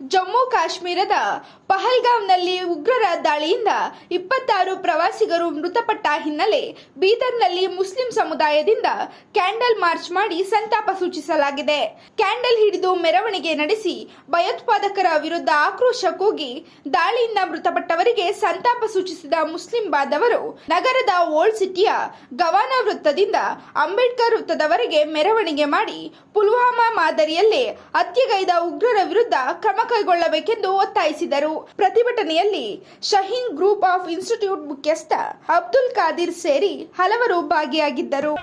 ಜಮ್ಮು ಕಾಶ್ಮೀರದ ಪಹಲ್ಗಾಂವ್ನಲ್ಲಿ ಉಗ್ರರ ದಾಳಿಯಿಂದ ಇಪ್ಪತ್ತಾರು ಪ್ರವಾಸಿಗರು ಮೃತಪಟ್ಟ ಹಿನ್ನೆಲೆ ಬೀದರ್ನಲ್ಲಿ ಮುಸ್ಲಿಂ ಸಮುದಾಯದಿಂದ ಕ್ಯಾಂಡಲ್ ಮಾರ್ಚ್ ಮಾಡಿ ಸಂತಾಪ ಸೂಚಿಸಲಾಗಿದೆ. ಕ್ಯಾಂಡಲ್ ಹಿಡಿದು ಮೆರವಣಿಗೆ ನಡೆಸಿ ಭಯೋತ್ಪಾದಕರ ವಿರುದ್ಧ ಆಕ್ರೋಶ ಕೂಗಿ ದಾಳಿಯಿಂದ ಮೃತಪಟ್ಟವರಿಗೆ ಸಂತಾಪ ಸೂಚಿಸಿದ ಮುಸ್ಲಿಂ ಬಾಂಧವರು ನಗರದ ಓಲ್ಡ್ ಸಿಟಿಯ ಗವಾನ ವೃತ್ತದಿಂದ ಅಂಬೇಡ್ಕರ್ ವೃತ್ತದವರೆಗೆ ಮೆರವಣಿಗೆ ಮಾಡಿ ಪುಲ್ವಾಮಾ ಮಾದರಿಯಲ್ಲೇ ಹತ್ಯೆಗೈದ ಉಗ್ರರ ವಿರುದ್ಧ ಕ್ರಮ ಕೈಗೊಳ್ಳಬೇಕೆಂದು ಒತ್ತಾಯಿಸಿದರು. ಪ್ರತಿಭಟನೆಯಲ್ಲಿ ಶಹೀನ್ ಗ್ರೂಪ್ ಆಫ್ ಇನ್ಸ್ಟಿಟ್ಯೂಟ್ ಮುಖ್ಯಸ್ಥ ಅಬ್ದುಲ್ ಖಾದಿರ್ ಸೇರಿ ಹಲವರು ಭಾಗಿಯಾಗಿದ್ದರು.